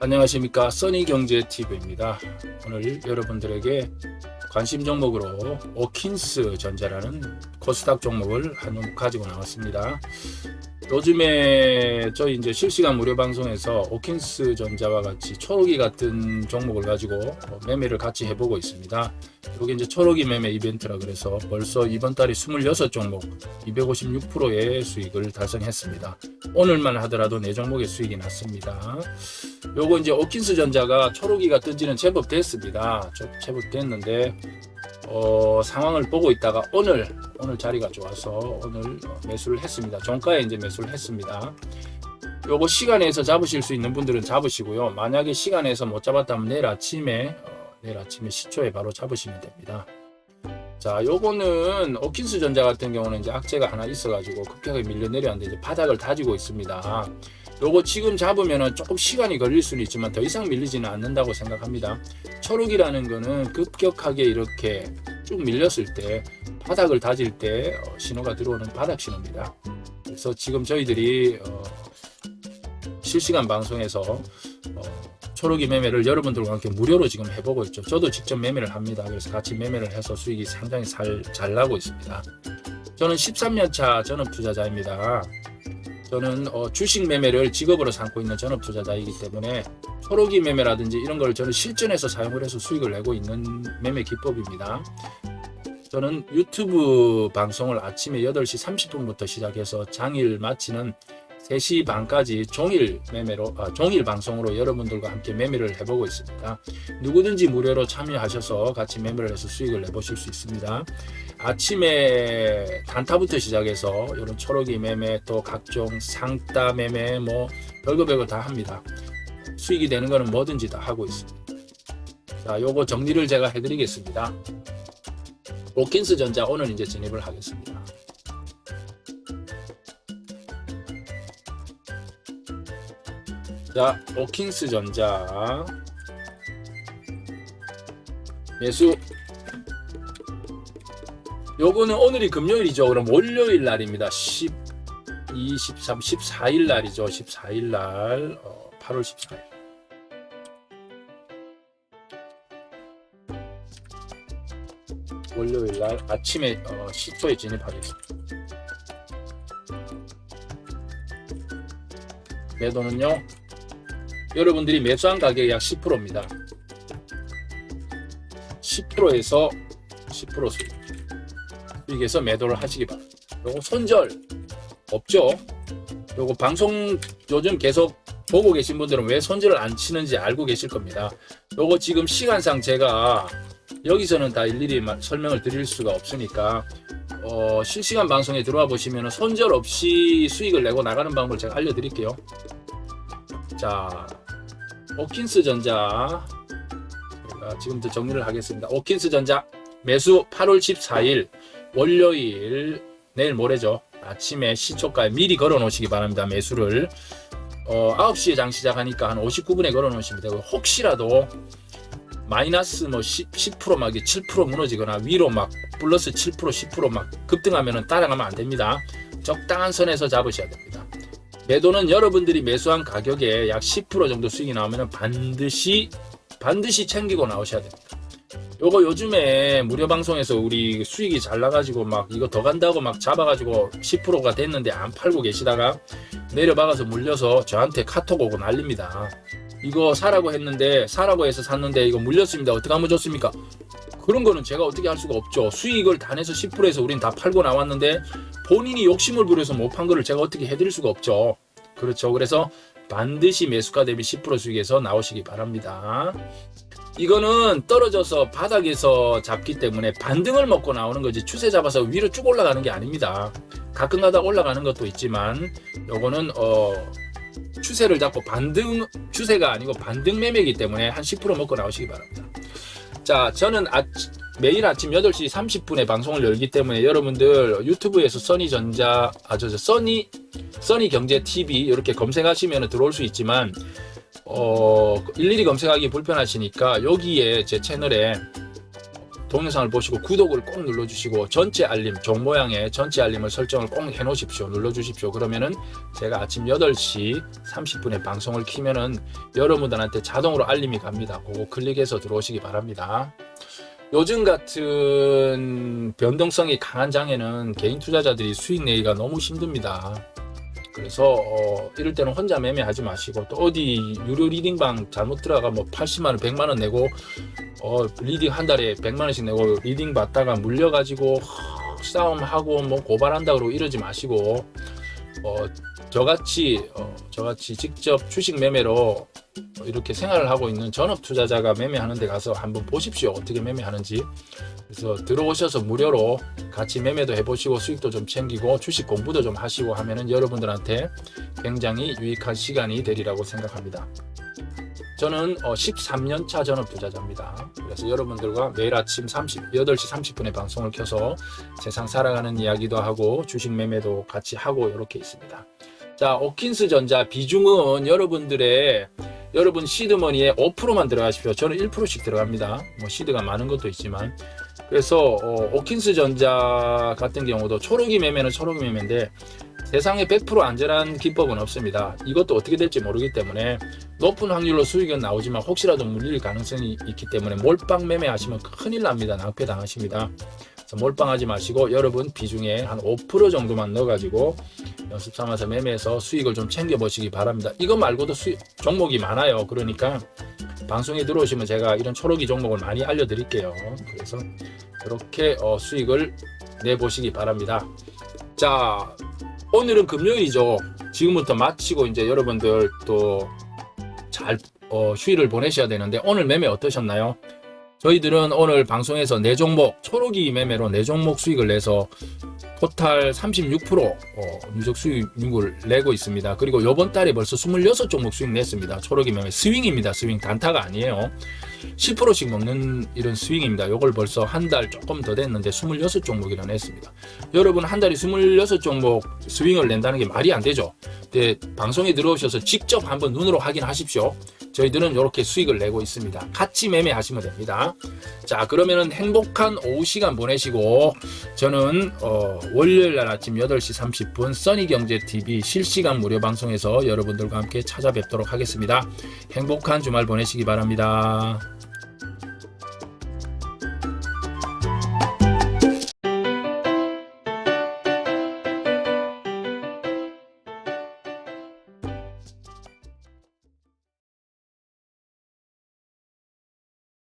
안녕하십니까 써니경제TV입니다. 오늘 여러분들에게 관심 종목으로 오킨스 전자라는 코스닥 종목을 한종 가지고 나왔습니다. 요즘에 저희 이제 실시간 무료 방송에서 오킨스 전자와 같이 초록이 같은 종목을 가지고 어, 매매를 같이 해보고 있습니다. 여기 이제 초록이 매매 이벤트라 그래서 벌써 이번 달에 26종목 256%의 수익을 달성했습니다. 오늘만 하더라도 4종목의 수익이 났습니다. 요거 이제 오킨스 전자가 초록이가 뜬지는 제법 됐습니다. 좀 제법 됐는데 어, 상황을 보고 있다가 오늘 오늘 자리가 좋아서 오늘 어, 매수를 했습니다. 종가에 이제 매수를 했습니다. 요거 시간에서 잡으실 수 있는 분들은 잡으시고요. 만약에 시간에서 못 잡았다면 내일 아침에 어, 내일 아침에 시초에 바로 잡으시면 됩니다. 자, 요거는 오킨스 전자 같은 경우는 이제 악재가 하나 있어가지고 급격하게 밀려 내려왔는데 이제 바닥을 다지고 있습니다. 요거 지금 잡으면은 조금 시간이 걸릴 수는 있지만 더 이상 밀리지는 않는다고 생각합니다. 초록이라는 거는 급격하게 이렇게 쭉 밀렸을 때 바닥을 다질 때 어, 신호가 들어오는 바닥 신호입니다. 그래서 지금 저희들이 어, 실시간 방송에서 어, 초록이 매매를 여러분들과 함께 무료로 지금 해보고 있죠. 저도 직접 매매를 합니다. 그래서 같이 매매를 해서 수익이 상당히 잘, 잘 나고 있습니다. 저는 13년 차 전업 투자자입니다. 저는 어, 주식 매매를 직업으로 삼고 있는 전업 투자자이기 때문에 초록이 매매라든지 이런 걸 저는 실전에서 사용을 해서 수익을 내고 있는 매매 기법입니다. 저는 유튜브 방송을 아침에 8시 30분부터 시작해서 장일 마치는 3시 반까지 종일 매매로 아, 종일 방송으로 여러분들과 함께 매매를 해보고 있습니다. 누구든지 무료로 참여하셔서 같이 매매를 해서 수익을 내보실 수 있습니다. 아침에 단타부터 시작해서 이런 초록이 매매 또 각종 상따 매매 뭐 별거 별거 다 합니다. 수익이 되는 거는 뭐든지 다 하고 있습니다. 자, 요거 정리를 제가 해드리겠습니다. 오킨스 전자 오늘 이제 진입을 하겠습니다. 자, 오킨스 전자 매수 요거는 오늘이 금요일이죠. 그럼 월요일 날입니다. 10, 23, 14일 날이죠. 14일 날, 어, 8월 14일. 월요일 날 아침에 어, 시초에 진입하겠습니다. 매도는요. 여러분들이 매수한 가격이 약 10%입니다. 10%에서 10% 수익. 수익에서 매도를 하시기 바랍니다. 요거 손절 없죠? 요거 방송 요즘 계속 보고 계신 분들은 왜 손절을 안 치는지 알고 계실 겁니다. 요거 지금 시간상 제가 여기서는 다 일일이 마- 설명을 드릴 수가 없으니까 어, 실시간 방송에 들어와 보시면 손절 없이 수익을 내고 나가는 방법을 제가 알려드릴게요. 자, 오킨스 전자 지금부터 정리를 하겠습니다. 오킨스 전자 매수 8월 14일 월요일 내일 모레죠. 아침에 시초가에 미리 걸어 놓으시기 바랍니다. 매수를 어, 9시에 장 시작하니까 한 59분에 걸어 놓으시면 되고 혹시라도 마이너스 뭐 10, 10%막 7% 무너지거나 위로 막 플러스 7% 10%막 급등하면은 따라가면 안 됩니다. 적당한 선에서 잡으셔야 됩니다. 매도는 여러분들이 매수한 가격에 약 10% 정도 수익이 나오면 반드시 반드시 챙기고 나오셔야 됩니다. 요거 요즘에 무료 방송에서 우리 수익이 잘 나가지고 막 이거 더 간다고 막 잡아가지고 10%가 됐는데 안 팔고 계시다가 내려박아서 물려서 저한테 카톡 오고 난립니다. 이거 사라고 했는데 사라고 해서 샀는데 이거 물렸습니다. 어떻게 하면 좋습니까? 그런 거는 제가 어떻게 할 수가 없죠. 수익을 다 내서 10%에서 우린 다 팔고 나왔는데 본인이 욕심을 부려서 못 판 거를 제가 어떻게 해드릴 수가 없죠. 그렇죠. 그래서 반드시 매수가 대비 10% 수익에서 나오시기 바랍니다. 이거는 떨어져서 바닥에서 잡기 때문에 반등을 먹고 나오는 거지 추세 잡아서 위로 쭉 올라가는 게 아닙니다. 가끔가다 올라가는 것도 있지만 요거는 어 추세를 잡고 반등 추세가 아니고 반등 매매이기 때문에 한 10% 먹고 나오시기 바랍니다. 자, 저는 아, 매일 아침 8시 30분에 방송을 열기 때문에 여러분들 유튜브에서 써니전자 아 저 저 써니 써니 경제 TV 이렇게 검색하시면 들어올 수 있지만 어 일일이 검색하기 불편하시니까 여기에 제 채널에 동영상을 보시고 구독을 꼭 눌러주시고 전체 알림 종 모양의 전체 알림을 설정을 꼭 해놓으십시오. 눌러주십시오. 그러면은 제가 아침 8시 30분에 방송을 키면은 여러분들한테 자동으로 알림이 갑니다. 그거 클릭해서 들어오시기 바랍니다. 요즘 같은 변동성이 강한 장에는 개인 투자자들이 수익 내기가 너무 힘듭니다 그래서 어, 이럴 때는 혼자 매매하지 마시고 또 어디 유료 리딩방 잘못 들어가 뭐 80만 원, 100만 원 내고 어, 리딩 한 달에 100만 원씩 내고 리딩 받다가 물려 가지고 허, 싸움하고 뭐 고발한다 그러고 이러지 마시고 어, 저같이 어, 저같이 직접 주식 매매로 이렇게 생활을 하고 있는 전업 투자자가 매매하는 데 가서 한번 보십시오 어떻게 매매하는지 그래서 들어오셔서 무료로 같이 매매도 해보시고 수익도 좀 챙기고 주식 공부도 좀 하시고 하면은 여러분들한테 굉장히 유익한 시간이 되리라고 생각합니다. 저는 13년 차 전업 투자자입니다. 그래서 여러분들과 매일 아침 30, 8시 30분에 방송을 켜서 세상 살아가는 이야기도 하고 주식 매매도 같이 하고 이렇게 있습니다. 자, 오킨스 전자 비중은 여러분들의 여러분 시드머니에 5%만 들어가십시오. 저는 1%씩 들어갑니다. 뭐 시드가 많은 것도 있지만 그래서 어, 오킨스 전자 같은 경우도 초록이 매매는 초록이 매매인데 세상에 100% 안전한 기법은 없습니다. 이것도 어떻게 될지 모르기 때문에 높은 확률로 수익은 나오지만 혹시라도 물릴 가능성이 있기 때문에 몰빵 매매하시면 큰일 납니다. 낭패 당하십니다. 몰빵하지 마시고 여러분 비중에 한 5% 정도만 넣어가지고 연습 삼아서 매매해서 수익을 좀 챙겨보시기 바랍니다. 이거 말고도 수익, 종목이 많아요. 그러니까 방송에 들어오시면 제가 이런 초록이 종목을 많이 알려드릴게요. 그래서 그렇게 어, 수익을 내보시기 바랍니다. 자, 오늘은 금요일이죠. 지금부터 마치고 이제 여러분들 또잘 어, 휴일을 보내셔야 되는데 오늘 매매 어떠셨나요? 저희들은 오늘 방송에서 네 종목 초록이 매매로 네 종목 수익을 내서 토탈 36% 어, 누적 수익률을 내고 있습니다. 그리고 이번 달에 벌써 26종목 수익 냈습니다. 초록이 매매 스윙입니다. 스윙 단타가 아니에요. 10%씩 먹는 이런 스윙입니다. 이걸 벌써 한 달 조금 더 됐는데 26종목이나 냈습니다. 여러분 한 달에 26종목 스윙을 낸다는 게 말이 안 되죠. 근데 방송에 들어오셔서 직접 한번 눈으로 확인하십시오. 저희들은 이렇게 수익을 내고 있습니다. 같이 매매하시면 됩니다. 자 그러면은 행복한 오후 시간 보내시고 저는 어, 월요일 날 아침 8시 30분 써니경제TV 실시간 무료 방송에서 여러분들과 함께 찾아뵙도록 하겠습니다. 행복한 주말 보내시기 바랍니다.